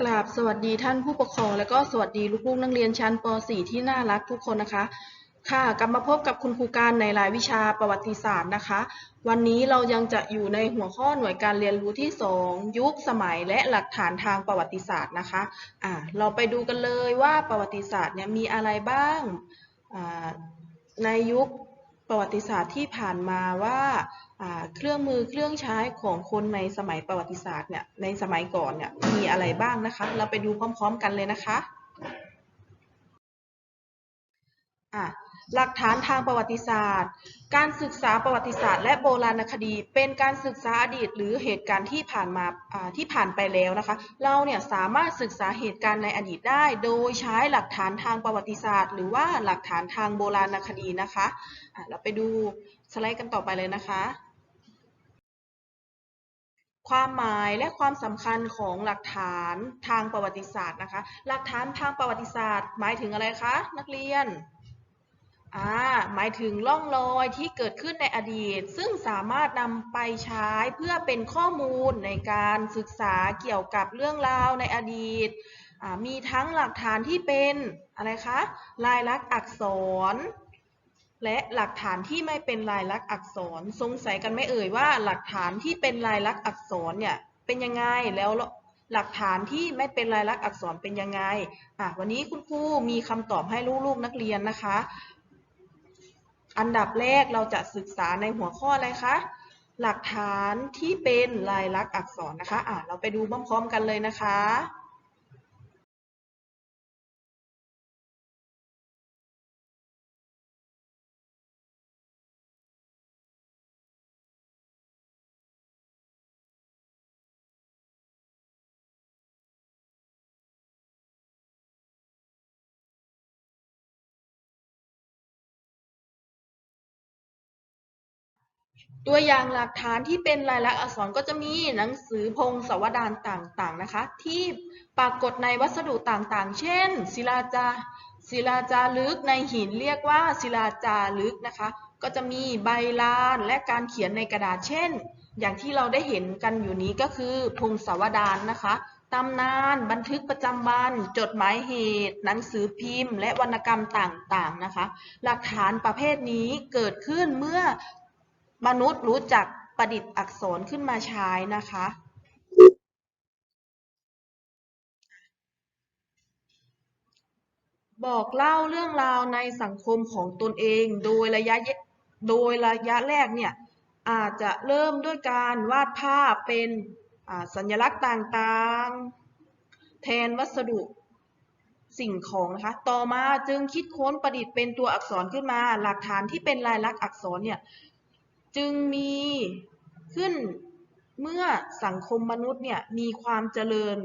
กราบสวัสดีท่านผู้ปกครองและก็สวัสดีลูกๆนักเรียนชั้นป .4 ที่น่ารักทุกคนนะคะ ค่ะกลับมาพบกับคุณครูการในรายวิชาประวัติศาสตร์นะคะ วันนี้เรายังจะอยู่ในหัวข้อหน่วยการเรียนรู้ที่ 2 ยุคสมัยและหลักฐานทางประวัติศาสตร์นะคะอ่าเราไปดูกันเลยว่าประวัติศาสตร์เนี่ยมีอะไรบ้างอ่าในยุค ประวัติศาสตร์ที่ผ่านมาว่าเครื่องมือเครื่องใช้ของคนในสมัยประวัติศาสตร์เนี่ยในสมัยก่อนเนี่ยมีอะไรบ้างนะคะ เราไปดูพร้อม ๆ กันเลยนะคะอะ หลักฐานทางประวัติศาสตร์ การศึกษาประวัติศาสตร์และโบราณคดี เป็นการศึกษาอดีต หรือเหตุการณ์ที่ผ่านมาที่ผ่านไปแล้วนะคะ เราเนี่ยสามารถศึกษาเหตุการณ์ในอดีตได้ โดยใช้หลักฐานทางประวัติศาสตร์ หรือว่าหลักฐานทางโบราณคดีนะคะะเราไปดูสไลด์กันต่อไปเลยนะคะความหมายและความสำคัญของหลักฐานทางประวัติศาสตร์นะคะ หลักฐานทางประวัติศาสตร์ หมายถึงอะไรคะ นักเรียน อ่าหมายถึงร่องรอยที่เกิดขึ้นในอดีต ซึ่งสามารถนำไปใช้เพื่อเป็นข้อมูลในการศึกษาเกี่ยวกับเรื่องราวในอดีตอ่ามีทั้งหลักฐานที่เป็นอะไรคะลายลักษณ์อักษร และหลักฐานที่ไม่เป็นลายลักษณ์อักษร สงสัยกันไม่เอ่ยว่าหลักฐานที่เป็นลายลักษณ์อักษรเนี่ยเป็นยังไงแล้วหลักฐานที่ไม่เป็นลายลักษณ์อักษรเป็นยังไงอะวันนี้คุณครูมีคำตอบให้ลูกๆนักเรียนนะคะ อันดับแรกเราจะศึกษาในหัวข้ออะไรคะ หลักฐานที่เป็นลายลักษณ์อักษรนะคะ อะเราไปดูพร้อมๆกันเลยนะคะ ตัวอย่างหลักฐานที่เป็นลายลักษณ์อักษรก็จะมีหนังสือพงศาวดารต่างๆนะคะ ที่ปรากฏในวัสดุต่างๆ เช่น ศิลาจาศิลาจารึกในหินเรียกว่าศิลาจารึกนะคะ ก็จะมีใบลานและการเขียนในกระดาษเช่น อย่างที่เราได้เห็นกันอยู่นี้ก็คือพงศาวดารนะคะตำนานบันทึกประจำวัน จดหมายเหตุ หนังสือพิมพ์ และวรรณกรรมต่างๆนะคะ หลักฐานประเภทนี้เกิดขึ้นเมื่อ มนุษย์รู้จักประดิษฐ์อักษรขึ้นมาใช้นะคะ บอกเล่าเรื่องราวในสังคมของตนเองโดยระยะโดยระยะแรกเนี่ยอาจจะเริ่มด้วยการวาดภาพเป็นสัญลักษณ์ต่างๆ แทนวัสดุสิ่งของนะคะ ต่อมาจึงคิดค้นประดิษฐ์เป็นตัวอักษรขึ้นมา หลักฐานที่เป็นลายลักษณ์อักษรเนี่ย จึงมีขึ้นเมื่อสังคมมนุษย์เนี่ยมีความเจริญ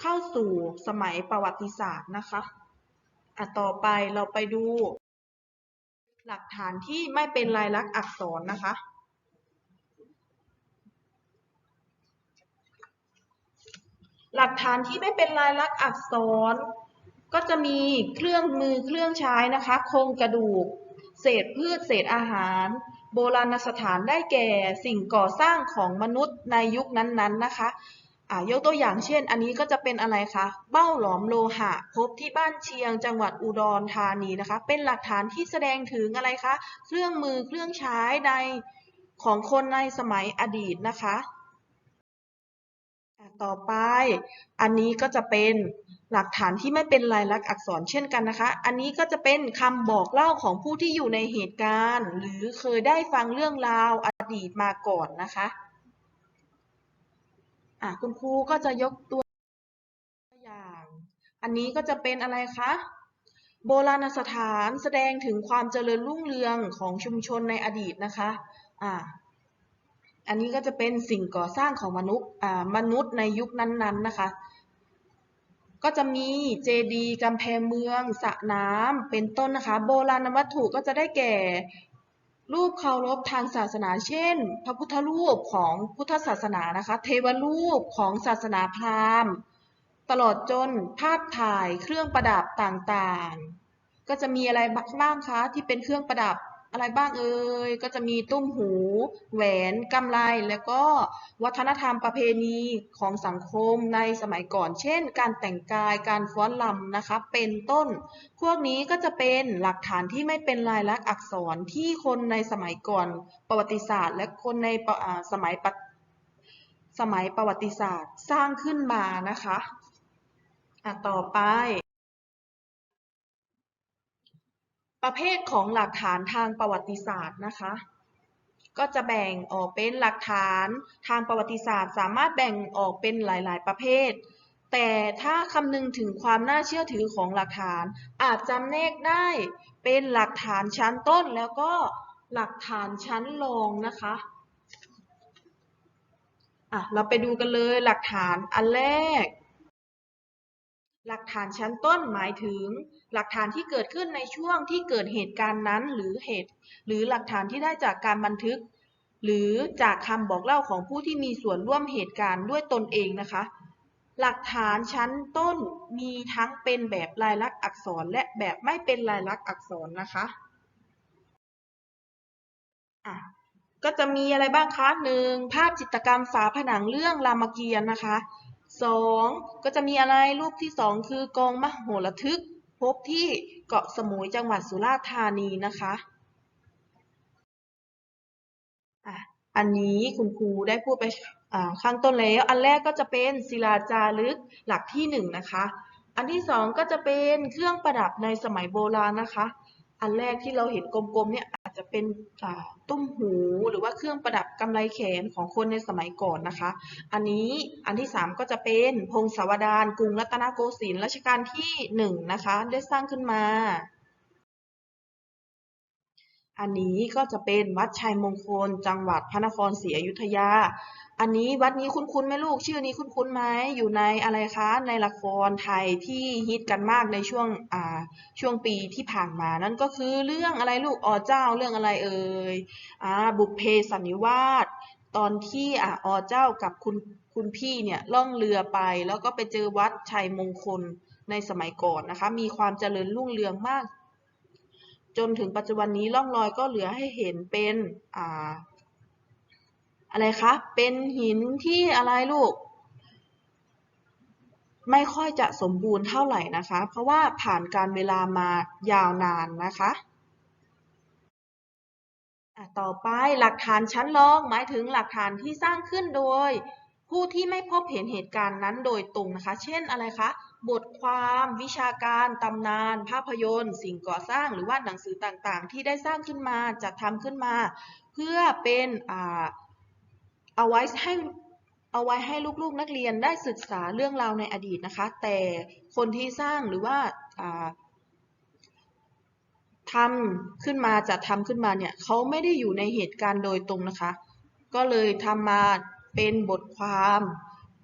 เข้าสู่สมัยประวัติศาสตร์นะคะอะต่อไปเราไปดู หลักฐานที่ไม่เป็นลายลักษณ์อักษรนะคะหลักฐานที่ไม่เป็นลายลักษณ์อักษร ก็จะมีเครื่องมือเครื่องใช้นะคะ โครงกระดูก เศษพืช เศษอาหาร โบราณสถานได้แก่สิ่งก่อสร้างของมนุษย์ในยุคนั้นๆนะคะอ่ายกตัวอย่างเช่น อันนี้ก็จะเป็นอะไรคะ เบ้าหลอมโลหะ พบที่บ้านเชียง จังหวัดอุดรธานีนะคะ เป็นหลักฐานที่แสดงถึงอะไรคะ เครื่องมือเครื่องใช้ในของคนในสมัยอดีตนะคะ ต่อไป อันนี้ก็จะเป็น หลักฐานที่ไม่เป็นลายลักษณ์อักษรเช่นกันนะคะ อันนี้ก็จะเป็นคำบอกเล่าของผู้ที่อยู่ในเหตุการณ์ หรือเคยได้ฟังเรื่องราวอดีตมาก่อนนะคะอะคุณครูก็จะยกตัวอย่าง อันนี้ก็จะเป็นอะไรคะ โบราณสถานแสดงถึงความเจริญรุ่งเรืองของชุมชนในอดีตนะคะอ่าอันนี้ก็จะเป็นสิ่งก่อสร้างของมนุษย์อ่ามนุษย์ในยุคนั้นๆนะคะ ก็จะมีเจดีย์กำแพงเมืองสระน้ำเป็นต้นนะคะ โบราณวัตถุก็จะได้แก่ รูปเคารพทางศาสนาเช่น พระพุทธรูปของพุทธศาสนานะคะ เทวรูปของศาสนาพราหมณ์ ตลอดจนภาพถ่ายเครื่องประดับต่างๆ ก็จะมีอะไรบ้างคะที่เป็นเครื่องประดับ อะไรบ้างเอ่ย ก็จะมีตุ้มหู แหวนกำไล แล้วก็วัฒนธรรมประเพณีของสังคมในสมัยก่อน เช่น การแต่งกาย การฟ้อนรำนะคะ เป็นต้น พวกนี้ก็จะเป็นหลักฐานที่ไม่เป็นลายลักษณ์อักษรที่คนในสมัยก่อนประวัติศาสตร์ และคนในสมัยปัจสมัยประวัติศาสตร์สร้างขึ้นมานะคะ อะ ต่อไป ประเภทของหลักฐานทางประวัติศาสตร์นะคะ ก็จะแบ่งออกเป็นหลักฐานทางประวัติศาสตร์ สามารถแบ่งออกเป็นหลาย ๆ ประเภท แต่ถ้าคำนึงถึงความน่าเชื่อถือของหลักฐาน อาจจำแนกได้เป็นหลักฐานชั้นต้นแล้วก็หลักฐานชั้นรองนะคะอะเราไปดูกันเลยหลักฐานอันแรก หลักฐานชั้นต้นหมายถึง หลักฐานที่เกิดขึ้นในช่วงที่เกิดเหตุการณ์นั้นหรือเหตุ หรือหลักฐานที่ได้จากการบันทึก หรือจากคำบอกเล่าของผู้ที่มีส่วนร่วมเหตุการณ์ด้วยตนเองนะคะ หลักฐานชั้นต้นมีทั้งเป็นแบบลายลักษณ์อักษรและแบบไม่เป็นลายลักษณ์อักษรนะคะอะก็จะมีอะไรบ้างคะหนึ่งภาพจิตรกรรมฝาผนังเรื่องรามเกียรติ์นะคะ สองก็จะมีอะไรรูปที่สองคือกองมโหระทึก พบที่เกาะสมุยจังหวัดสุราษฎร์ธานีนะคะอันนี้คุณครูได้พูดไปข้างต้นแล้ว อันแรกก็จะเป็นศิลาจารึกหลักที่หนึ่งนะคะ อันที่สองก็จะเป็นเครื่องประดับในสมัยโบราณนะคะ อันแรกที่เราเห็นกลมๆเนี่ย อาจจะเป็นตุ้มหูหรือว่าเครื่องประดับกำไลแขนของคนในสมัยก่อนนะคะ อันนี้อันที่สามก็จะเป็นพงศาวดารกรุงรัตนโกสินทร์รัชกาลที่หนึ่งนะคะได้สร้างขึ้นมา อันนี้ก็จะเป็นวัดชัยมงคล จังหวัดพระนครศรีอยุธยา อันนี้วัดนี้คุ้นๆไหมลูกชื่อนี้คุ้นๆไหมอยู่ในอะไรคะในละครไทยที่ฮิตกันมากในช่วงอ่าช่วงปีที่ผ่านมานั่นก็คือเรื่องอะไรลูกอ๋อเจ้าเรื่องอะไรเอ่ยอ่าบุพเพสันนิวาสตอนที่อ่าอ๋อเจ้ากับคุณคุณพี่เนี่ยล่องเรือไป แล้วก็ไปเจอวัดชัยมงคลในสมัยก่อนนะคะ มีความเจริญรุ่งเรืองมาก จนถึงปัจจุบันนี้ร่องรอยก็เหลือให้เห็นเป็นอ่าอะไรคะ เป็นหินที่อะไรลูก ไม่ค่อยจะสมบูรณ์เท่าไหร่นะคะ เพราะว่าผ่านการเวลามายาวนานนะคะต่อไปหลักฐานชั้นรองหมายถึงหลักฐานที่สร้างขึ้นโดย ผู้ที่ไม่พบเห็นเหตุการณ์นั้นโดยตรงนะคะ เช่นอะไรคะ บทความวิชาการ ตำนาน ภาพยนตร์ สิ่งก่อสร้าง หรือว่าหนังสือต่างๆ ที่ได้สร้างขึ้นมาจัดทำขึ้นมา เพื่อเป็นอเอาไว้ให้เอาไว้ให้ลูกๆนักเรียนได้ศึกษาเรื่องราวในอดีตนะคะ แต่คนที่สร้างหรือว่าอ่าทำขึ้นมาจะทำขึ้นมาเนี่ยเขาไม่ได้อยู่ในเหตุการณ์โดยตรงนะคะ ก็เลยทำมา เป็นบทความ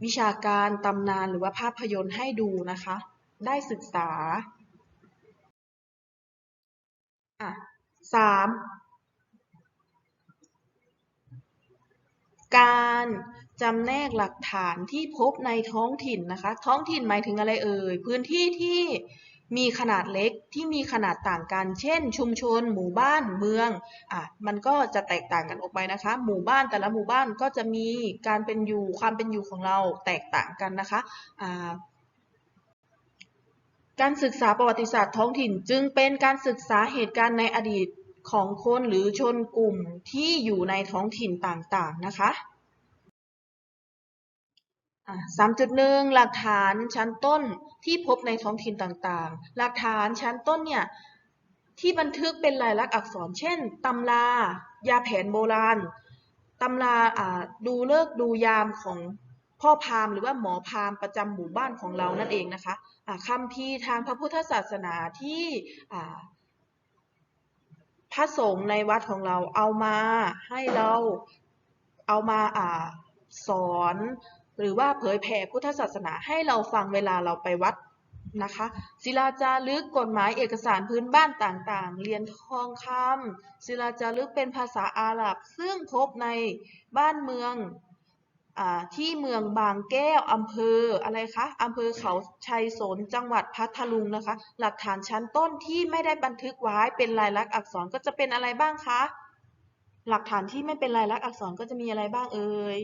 วิชาการตำนานหรือว่าภาพยนตร์ให้ดูนะคะ ได้ศึกษาอะสามการจำแนกหลักฐานที่พบในท้องถิ่นนะคะ ท้องถิ่นหมายถึงอะไรเอ่ย พื้นที่ที่ มีขนาดเล็กที่มีขนาดต่างกัน เช่น ชุมชน หมู่บ้าน เมือง อะ มันก็จะแตกต่างกันออกไปนะคะ หมู่บ้านแต่ละหมู่บ้านก็จะมีการเป็นอยู่ ความเป็นอยู่ของเราแตกต่างกันนะคะ อ่า การศึกษาประวัติศาสตร์ท้องถิ่น จึงเป็นการศึกษาเหตุการณ์ในอดีตของคนหรือชนกลุ่มที่อยู่ในท้องถิ่นต่างๆ นะคะ สามจุดหนึ่งหลักฐานชั้นต้นที่พบในท้องถิ่นต่างๆ หลักฐานชั้นต้นเนี่ยที่บันทึกเป็นลายลักษณ์อักษร เช่น ตำรา ยาแผนโบราณ ตำราดูเลิกดูยามของพ่อพามหรือว่าหมอพามประจำหมู่บ้านของเรานั่นเองนะคะคำพีทางพระพุทธศาสนาที่พระสงฆ์ในวัดของเราเอามาให้เราเอามาอ่าสอน หรือว่าเผยแผ่พุทธศาสนาให้เราฟังเวลาเราไปวัดนะคะศิลาจารึกกฎหมายเอกสารพื้นบ้านต่างๆเรียนทองคำศิลาจารึกเป็นภาษาอาหรับ ซึ่งพบในบ้านเมืองอที่เมืองบางแก้วอำเภออะไรคะอำเภอเขาชัยสนจังหวัดพัทลุงนะคะ หลักฐานชั้นต้นที่ไม่ได้บันทึกไว้เป็นลายลักษณ์อักษรก็จะเป็นอะไรบ้างคะ หลักฐานที่ไม่เป็นลายลักษณ์อักษรก็จะมีอะไรบ้างเอ่ย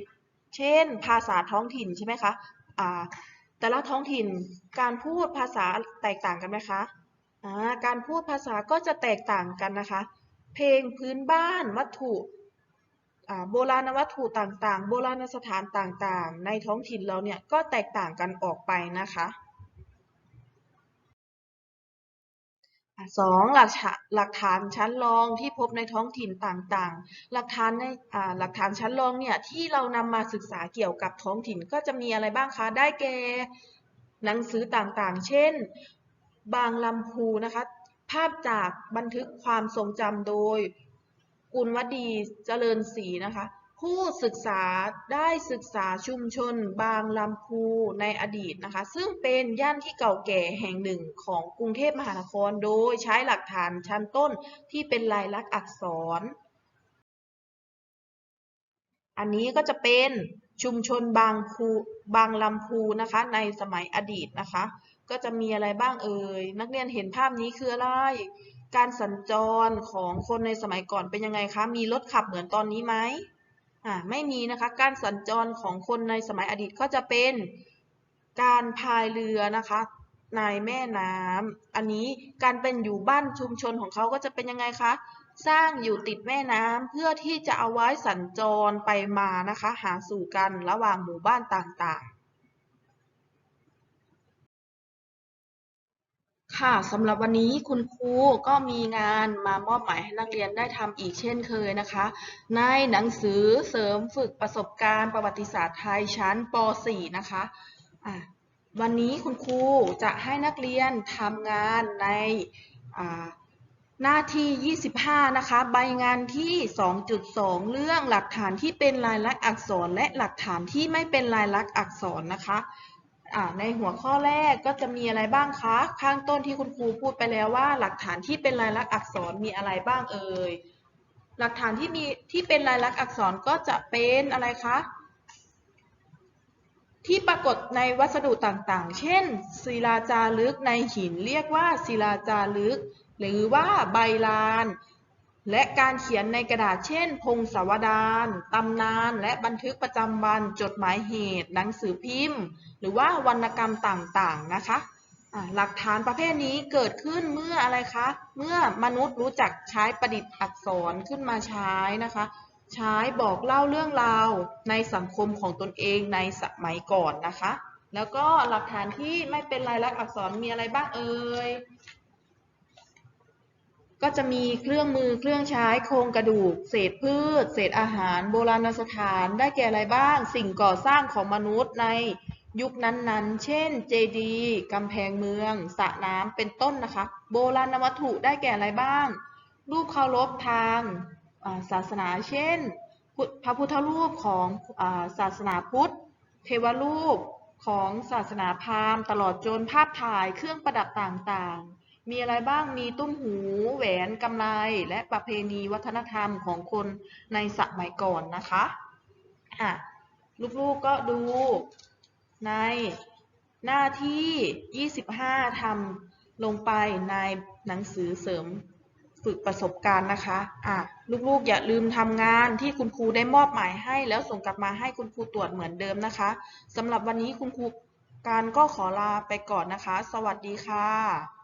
เช่น ภาษาท้องถิ่นใช่ไหมคะอ่าแต่ละท้องถิ่นการพูดภาษาแตกต่างกันไหมคะอ่าการพูดภาษาก็จะแตกต่างกันนะคะ เพลงพื้นบ้านวัตถุอ่าโบราณวัตถุต่างๆ โบราณสถานต่างๆ ในท้องถิ่นเราเนี่ยก็แตกต่างกันออกไปนะคะ อะ สองหลักฐานหลักฐานชั้นรองที่พบในท้องถิ่นต่างๆ หลักฐานในหลักฐานชั้นรองเนี่ยที่เรานำมาศึกษาเกี่ยวกับท้องถิ่นก็จะมีอะไรบ้างคะ ได้แก่หนังสือต่างๆ เช่น บางลำพูนะคะ ภาพจากบันทึกความทรงจำโดย กุลวดีเจริญศรีนะคะ ผู้ศึกษาได้ศึกษาชุมชนบางลำพูในอดีตนะคะ ซึ่งเป็นย่านที่เก่าแก่แห่งหนึ่งของกรุงเทพมหานคร โดยใช้หลักฐานชั้นต้นที่เป็นลายลักษณ์อักษร อันนี้ก็จะเป็นชุมชนบางพูบางลำพูนะคะ ในสมัยอดีตนะคะ ก็จะมีอะไรบ้างเอ่ยนักเรียนเห็นภาพนี้คืออะไรการสัญจรของคนในสมัยก่อนเป็นยังไงคะ มีรถขับเหมือนตอนนี้ไหม อ่าไม่มีนะคะ การสัญจรของคนในสมัยอดีตก็จะเป็นการพายเรือนะคะในแม่น้ำอันนี้การเป็นอยู่บ้านชุมชนของเขาก็จะเป็นยังไงคะ สร้างอยู่ติดแม่น้ำเพื่อที่จะเอาไว้สัญจรไปมานะคะ หาสู่กันระหว่างหมู่บ้านต่างๆ ค่ะสำหรับวันนี้คุณครูก็มีงานมามอบหมายให้นักเรียนได้ทำอีกเช่นเคยนะคะ ในหนังสือเสริมฝึกประสบการณ์ประวัติศาสตร์ไทยชั้นป .4 นะคะะวันนี้คุณครูจะให้นักเรียนทำงานในหน้าที่ 25 นะคะ ใบงานที่ 2.2 เรื่องหลักฐานที่เป็นลายลักษณ์อักษร และหลักฐานที่ไม่เป็นลายลักษณ์อักษรนะคะ ในหัวข้อแรกก็จะมีอะไรบ้างคะ ข้างต้นที่คุณครูพูดไปแล้วว่า หลักฐานที่เป็นลายลักษณ์อักษรมีอะไรบ้างเอ่ย หลักฐานที่มีที่เป็นลายลักษณ์อักษรก็จะเป็นอะไรคะ ที่ปรากฏในวัสดุต่างๆ เช่น ศิลาจารึกในหินเรียกว่าศิลาจารึก หรือว่าใบลาน และการเขียนในกระดาษเช่น พงศาวดารตำนาน และบันทึกประจำวัน จดหมายเหตุ หนังสือพิมพ์ หรือว่าวรรณกรรมต่างๆ นะคะหลักฐานประเภทนี้เกิดขึ้นเมื่ออะไรคะ เมื่อมนุษย์รู้จักใช้ประดิษฐ์อักษรขึ้นมาใช้นะคะ ใช้บอกเล่าเรื่องราวในสังคมของตนเองในสมัยก่อนนะคะ แล้วก็หลักฐานที่ไม่เป็นลายลักษณ์อักษรมีอะไรบ้างเอ่ย ก็จะมีเครื่องมือเครื่องใช้โครงกระดูก เศษพืช เศษอาหาร โบราณสถาน ได้แก่อะไรบ้าง สิ่งก่อสร้างของมนุษย์ในยุคนั้นๆ เช่น เจดีย์กำแพงเมืองสระน้ำเป็นต้นนะคะ โบราณวัตถุได้แก่อะไรบ้าง รูปเคารพทางาศาสนา เช่น พระพุทธรูปของอาศาสนาพุทธ เทวรูปของศาสนาพราหมณ์ ตลอดจนภาพถ่ายเครื่องประดับต่างๆ มีอะไรบ้างมีตุ้มหู แหวนกำไลและประเพณีวัฒนธรรมของคนในสมัยก่อนนะคะอะลูกๆก็ดูในหน้าที่ 25ทำลงไปในหนังสือเสริมฝึกประสบการณ์นะคะ อะ ลูกๆ อย่าลืมทำงานที่คุณครูได้มอบหมายให้ แล้วส่งกลับมาให้คุณครูตรวจเหมือนเดิมนะคะสำหรับวันนี้คุณครูการก็ขอลาไปก่อนนะคะ สวัสดีค่ะ